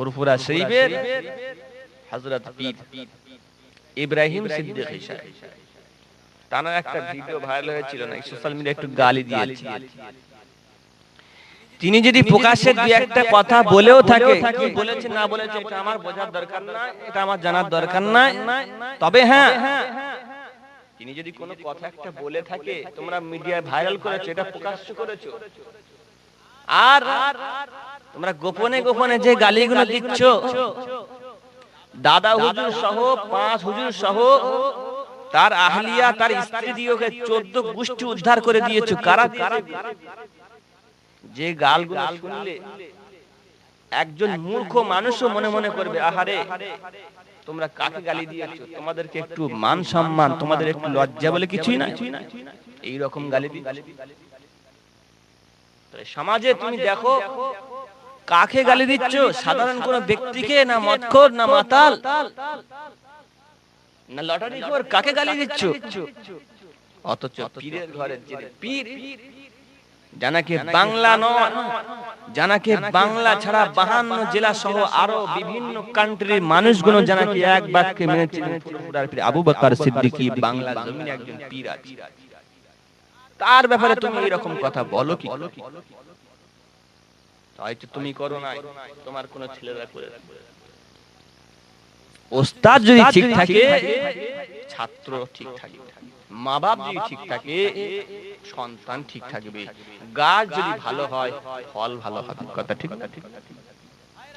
ফুরফুরা শরীফের হযরত পীর ইব্রাহিম সিদ্দিক সাহেব। টানা একটা ভিডিও ভাইরাল হয়েছিল না সোশ্যাল মিডিয়া একটু গালি দিয়েছে। তিনি যদি প্রকাশ্যে দুই একটা কথা বলেও থাকে কি বলেছে না বলেছে এটা আমার বোঝার দরকার নাই এটা আমার জানার দরকার নাই তবে হ্যাঁ। তিনি যদি কোনো কথা একটা বলে থাকে তোমরা মিডিয়ায় ভাইরাল করেছ এটা প্রকাশ্য করেছ। আর তোমরা গোপনে গোপনে যে গালিগুলো দিচ্ছ, দাদা হুজুর সহ, পাঁচ হুজুর সহ, তার আহলিয়া, তার স্ত্রী দিওকে চোদ্দ গোষ্ঠী উদ্ধার করে দিয়েছ, কারা যে গালগুলো শুনলে একজন মূর্খ মানুষও মনে মনে করবে, আহারে, তোমরা কাকে গালি দিয়েছ? তোমাদেরকে একটু মান সম্মান, তোমাদের একটু লজ্জা বলে কিছুই না এই রকম গালি দি সমাজে তুমি দেখো কাকে গালি দিচ্ছ? সাধারণ কোন ব্যক্তিকে না মদখোর না মাতাল? না লটারি খোর কাকে গালি দিচ্ছ? অথচ পীরের ঘরে পীর জানাকে বাংলা নয় জানাকে বাংলা ছাড়া বাহান্ন জেলা সহ আরও বিভিন্ন কান্ট্রির মানুষগুলো জানাকে এক বাক্যে ফুরফুরার পীর আবু বকর সিদ্দিকী বাংলা জমিনে একজন পীর আছে। তার ব্যাপারে তুমি এরকম কথা বলো কি হয়তো তুমি করো তোমার কোন ছেলেরা করে ওস্তাদ যদি ঠিক থাকে ছাত্র ঠিক থাকে মা বাপ যদি ঠিক থাকে সন্তান ঠিক থাকবে। গাছ যদি ভালো হয় ফল ভালো হবে কথা ঠিক?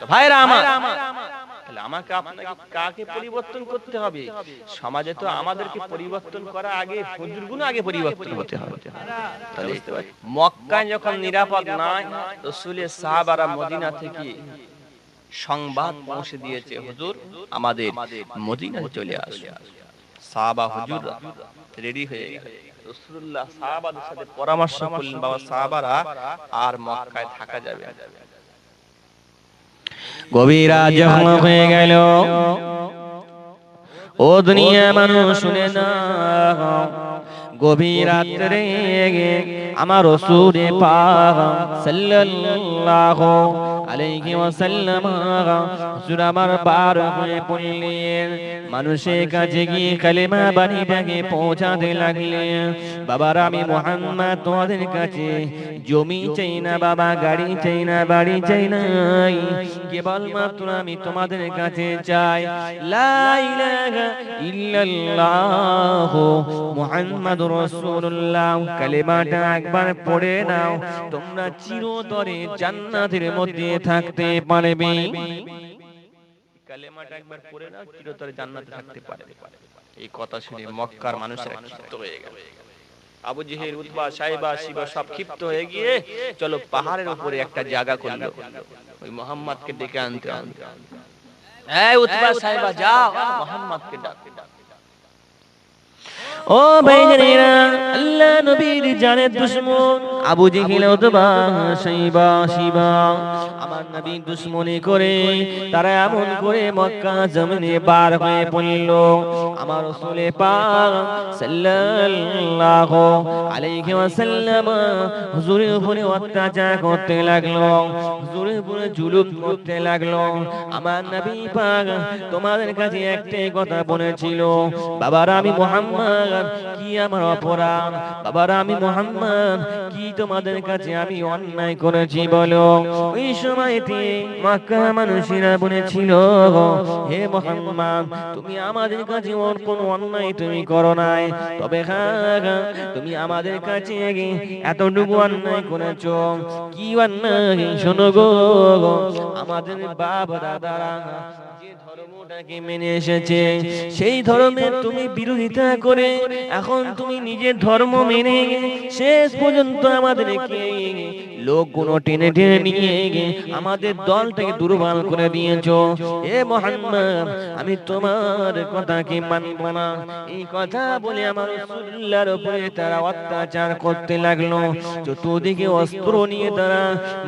ভাইরা আমার। তাহলে আমাকে আপনাকে কাকে পরিবর্তন করতে হবে? সমাজে তো আমাদেরকে পরিবর্তন করা আগে আগে পরিবর্তন হতে হবে। মক্কায় যখন নিরাপদ রসুলের সাহাবারা মদিনা থেকে সংবাদ পৌঁছে দিয়েছে, হুজুর, আমাদের মদিনায় চলে আসে। সাহাবা হুজুর রেডি হয়ে রসুল্লাহ সাহাবাদের সাথে পরামর্শ করলেন, বাবা সাহাবারা আর মক্কায় থাকা যাবে গভীরা যখন হয়ে গেল। ও দুনিয়া মানুষ শুনে না গভীর রাত্রে আমার রসুরে পাক সাল্লাল্লাহু আলাইহি ওয়াসাল্লাম হুজুর আমার বার হয়ে পড়লেন। মানুষের কাছে গিয়ে কালেমা বাণীটাকে পৌঁছাতে লাগলেন। বাবার আমি মোহাম্মদ তোমাদের কাছে। জমি চাই না বাবা গাড়ি চাই না বাড়ি চাই না। কেবলমাত্র আমি তোমাদের কাছে চাই। লা ইলাহা ইল্লাল্লাহ মুহাম্মাদুর রাসূলুল্লাহ। কালেমাটা একবার পড়ে নাও। তোমরা চিরতরে জান্নাতের মধ্যে থাকতে পারবে। কালেমাটা একবার পড়ে নাও চিরতরে জান্নাতে থাকতে পারবে। এই কথা শুনে মক্কার মানুষেরা ক্ষিপ্ত হয়ে গেল। আবু জেহেল উতবা সাইবা শিবা সব ক্ষিপ্ত হয়ে গিয়ে চলো পাহাড়ের উপরে একটা জায়গা করল ওই মোহাম্মদকে ডেকে আনতে আনতে এই উতবা সাইবা যাও। মোহাম্মদকে ডাক। ও ভাইজানেরা আল্লাহ নবীর জানের দুশ্মন। আবু জেহেল অথবা সাইবা শিবা। আমার নবী দুশ্মনী করে তারা এমন করে মক্কা জমিনে বার হয়ে পড়ল। আমার রাসূলে পাক সাল্লাল্লাহু আলাইহি ওয়াসাল্লাম হুজুরের উপরে অত্যাচার করতে লাগল হুজুরের উপরে জুলুম করতে লাগল। আমার নবী পাক তোমাদের কাছে একটাই কথা বলেছিল বাবারা আমি মুহাম্মদ কি আমার অপরাধ? বাবারা, আমি মোহাম্মদ। কি তোমাদের কাছে আমি অন্যায় করেছি বলো? ওই সময়তে মক্কা মানুষেরা বলেছিল, হে মোহাম্মদ, তুমি আমাদের কাছে ওর কোনো অন্যায় তুমি করো নাই। তবে তুমি আমাদের কাছে এতটুকু অন্যায় করেছ। কি অন্যায়? শোনো গো, আমাদের বাবা দাদারা ধর্মটাকে মেনে এসেছে। সেই ধর্মের তুমি বিরোধিতা করে এখন তুমি নিজের ধর্ম মেনে শেষ পর্যন্ত আমাদেরকে লোকগুলো টেনে টেনে নিয়ে আমাদের দলটাকে দুর্বল করে দিয়েছ। এ মোহাম্মদ আমি তোমার কথাকে মানব না। এই কথা বলে আমার রাসূলুল্লাহর উপরে তারা অত্যাচার করতে লাগল। চতুর্দিকে অস্ত্র নিয়ে তারা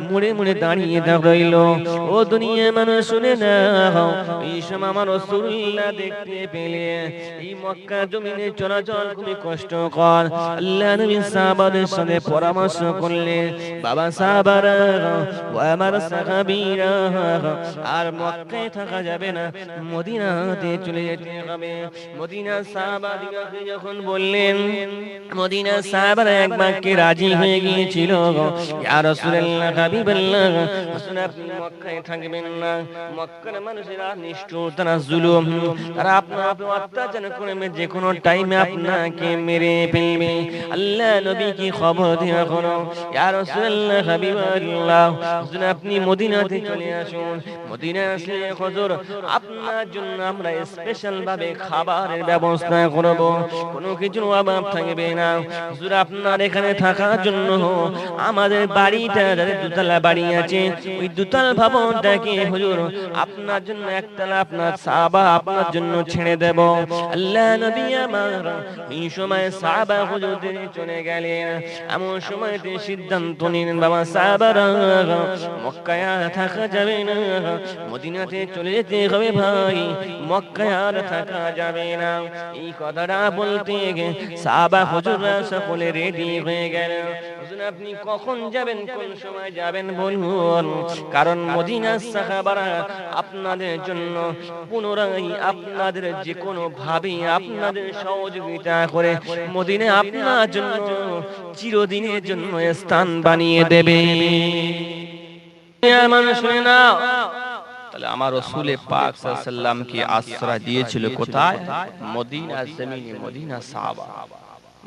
মুড়ে মুড়ে দাঁড়িয়ে রইল ও দুনিয়া মানুষ শুনে না এই সময় আমার রাসূলুল্লাহ দেখতে পেলে। এই মক্কা জমিনে চলাচল খুবই কষ্টকর। আল্লাহ নবী সাহাবাদের সঙ্গে পরামর্শ করলেন বাবা ও আমার সাহাবীরা, আর থাকা যাবে না, মদিনাতে চলে যেতে হবে। মদিনা যখন বললেন, মদিনা এক বাক্যে রাজি হয়ে গিয়েছিল, ইয়া রাসূলুল্লাহ আপনি মক্কায় থাকবেন না। মক্কার মানুষেরা নিষ্ঠুর, তারা জুলুম। তারা আপনার উপর অত্যাচার করবে যে কোনো টাইমে আপনাকে মেরে ফেলবে। আল্লাহ নবী কি খবর দিয়া করো ইয়া রাসূলুল্লাহ আপনার এখানে থাকার জন্য আমাদের বাড়িটা, যাদের দুতলা বাড়ি আছে, ওই দুতলা ভবনটাকে হুজুর, আপনার জন্য একতলা, আপনার সাবা, আপনার জন্য ছেড়ে দেব। আল্লাহ নবী আমার এই সময় সাবা হুজুর চলে গেলেন। এমন সময় সিদ্ধান্ত নিলেন বাবা সাহাবারা মক্কায় আর থাকা যাবে না মদিনাতে চলে যেতে হবে ভাই, মক্কায় আর থাকা যাবে না। এই কথাটা বলতে সাবা হুজুররা সকলে রেডি হয়ে গেলেন আপনি কখন যাবেন, কোন সময় যাবেন বলুন। কারণ সাহাবারা আপনাদের জন্য পুনরায় আপনাদের যে কোনো ভাবে আপনাদের সহযোগিতা করে মদিনে আপনার জন্য চিরদিনের জন্য স্থান বানিয়ে দেবে। মানুষ শুনে নাও। তাহলে আমার রসুলে পাক আশ্রয় দিয়েছিল কোথায়? মদিনা জমিনে, মদিনা সাহাবা।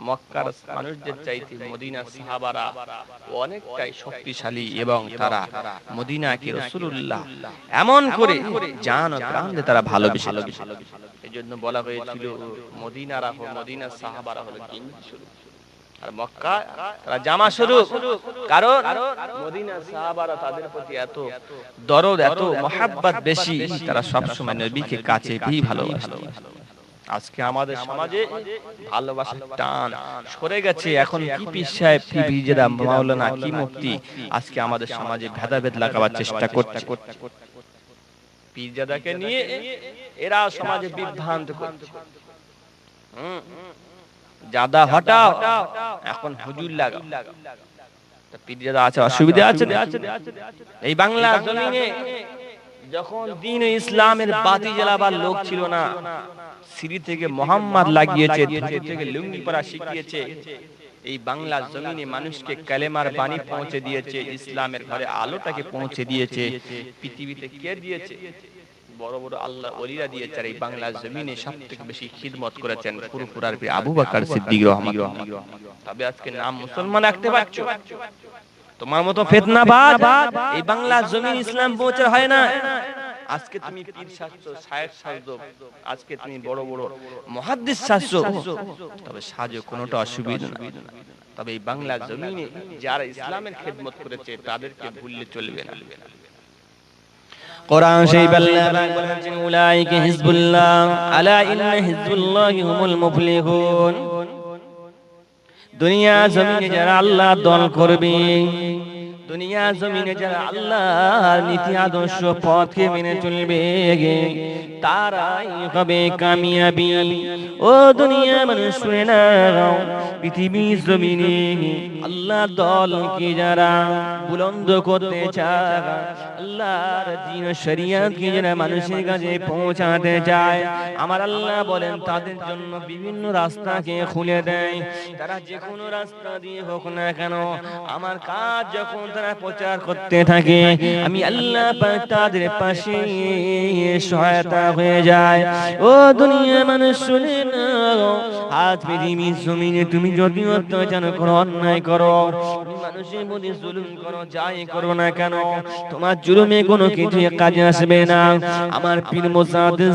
মক্কার মানুষদের চাইতে মদিনা সাহাবারা অনেকটাই শক্তিশালী এবং তারা মদিনাকে রসুল্লাহ এমন করে জান প্রাণ তারা ভালোবেসে এই জন্য বলা হয়েছিল মদিনারা মদিনা সাহাবারা হলো আর মক্কা তারা জামা স্বরূপ। কারণ মদিনা সাহাবারা তাদের প্রতি এত দরদ এত মহাব্বত বেশি তারা সব সময় নবীকে কাছে পেয়ে ভালোবাসত। আজকে আমাদের সমাজে ভালোবাসার টান সরে গেছে এখন কি পীর সাহেব কি বিজেদা মাওলানা কি মুফতি। আজকে আমাদের সমাজে ভেদাভেদ লাগাবার চেষ্টা করছে পীরজাদাকে নিয়ে এরা সমাজে বিভ্রান্ত করছে। হুম। জাদা হটাও। এখন হুজুর লাগাও। তা পীরজাদা আছে অসুবিধা আছে? এই বাংলা জমিনে যখন দিন ইসলামের বাতি জ্বালাবার লোক ছিল না সিঁড়ি থেকে মোহাম্মদ লাগিয়েছে ধুতি থেকে লুঙ্গি পরা শিখিয়েছে। এই বাংলা জমিনে মানুষকে কালেমার বাণী পৌঁছে দিয়েছে ইসলামের ঘরে আলোটাকে পৌঁছে দিয়েছে। পৃথিবীতে কে দিয়েছে? বড় বড় আল্লাহ ওলিরা দিয়েছে আর এই বাংলা জমিনে সব থেকে বেশি খিদমত করেছেন বীর আবু বকর সিদ্দিক রহমাতুল্লাহ। তবে আজকে নাম মুসলমান রাখতে পারছ? তোমার মতো ফেতনাবাদ এই বাংলা জমিন ইসলাম পৌঁছার হয় না। আজকে তুমি পীর শাস্ত্র সাহেব শাস্ত্র আজকে তুমি বড় বড় মহাদ্দিস শাস্ত্র। তবে সাজো কোনোটা অসুবিধা না। তবে এই বাংলা জমিনে যারা ইসলামের খেদমত করেছে তাদেরকে ভুললে চলবে না। কোরআন সেই আল্লাহ বলেছেন উলাইকা হিজবুল্লাহ আলা ইন্না হিজবুল্লাহি হুমুল মুফলিহুন। দুনিয়া জমিনে যারা আল্লাহ দল করবে দুনিয়া জমিনে যারা আল্লাহর নীতি আদর্শ পথকে মেনে চলবে তারাই হবে কামিয়াবি। ও দুনিয়া মানুষ শুনে নাও পৃথিবী জমিনে আল্লাহ দলকে যারা বুলন্দ করতে চায়, আল্লাহর দিন শরিয়াতকে যারা মানুষের কাছে পৌঁছাতে চায়, আমার আল্লাহ বলেন তাদের জন্য বিভিন্ন রাস্তাকে খুলে দেয়। তারা যে কোনো রাস্তা দিয়ে হোক না কেন, আমার কাজ যখন তারা প্রচার করতে থাকে, আমি আল্লাহ তাদের পাশে সহায়তা হয়ে যায়। ও দুনিয়া মানুষ, শুনে নাও আজ পৃথিবীর জমিনে তুমি যদি অত্যাচার করো অন্যায় করো মানুষের মধ্যে জুলুম করো যাই করো না কেন তোমার জুলুমে কোনো কিছু কাজে আসবে না। আমার পীর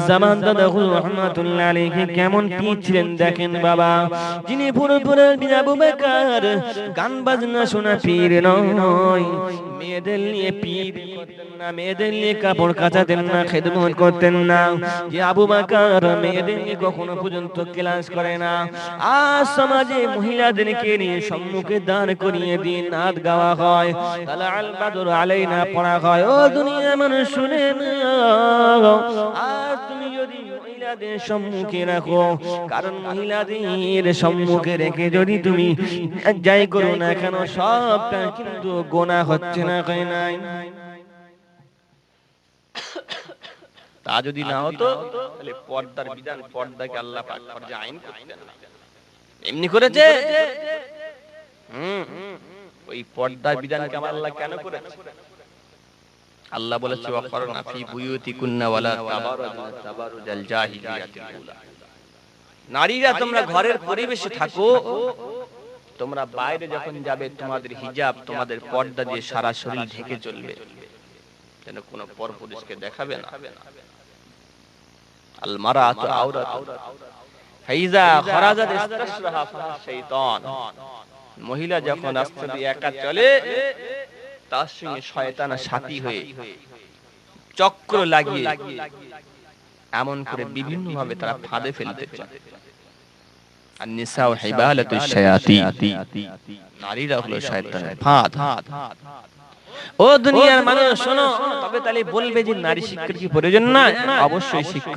জামান দাদা রহমাতুল্লাহ আলাইহি কেমন পীর ছিলেন দেখেন বাবা। যিনি বকর গান বাজনা শোনা পীর নয়। মেয়েদের নিয়ে পীর করতেন না মেয়েদের নিয়ে কাপড় কাচাতেন না খেদমত করতেন না। যে আবু বকর মেয়েদের নিয়ে কখনো পর্যন্ত ক্লাস করে না। আজ সমাজে মহিলাদেরকে নিয়ে সম্মুখে দাঁড় করিয়ে দিয়ে নাচ গাওয়া হয় তালা আল বাদর আলাইনা পড়া হয়। ও দুনিয়া মানুষ, শুনে না আজ তুমি যদি মহিলাদের সম্মুখে রাখো, কারণ মহিলাদের সম্মুখে রেখে যদি তুমি যাই করো না কেন, সবটা কিন্তু গোনা হচ্ছে না কয় নাই। তা যদি না হতো, তাহলে পর্দার বিধান, পর্দাকে আল্লাহ পাক ফরজে আইন করতেন। না। এমনি করেছে? হুম হুম। ওই পর্দার বিধানকে আমার আল্লাহ কেন করেছে? আল্লাহ বলেছে ওয়াকরনা ফি বুয়ুতিকুন্না ওয়ালা তাবারুজনা তাবারুজাল জাহিলিয়াতিল উলা। নারীরা তোমরা ঘরের পরিবেশে থাকো। তোমরা বাইরে যখন যাবে তোমাদের হিজাব তোমাদের পর্দা দিয়ে সারা শরীর ঢেকে চলবে। যেন কোনো পরপুরুষকে দেখাবে না। আল মারাতু আওরাতু ফাইজা খরাজাত ইস্তাশরাহা ফাহা শাইতান। মহিলা যখন রাস্তা দিয়ে একা চলে তার সঙ্গে শয়তান সাথী হয়ে চক্র লাগিয়ে এমন করে বিভিন্ন ভাবে তারা ফাঁদে ফেলতে চায় আর নিসা হিবালাতু শায়াতিন নারীরা হলো শয়তানের ফাঁদ। ও দুনিয়ার মানুষ শোনো তবে তাহলে বলবে যে নারী শিক্ষার কি প্রয়োজন না অবশ্যই শিক্ষা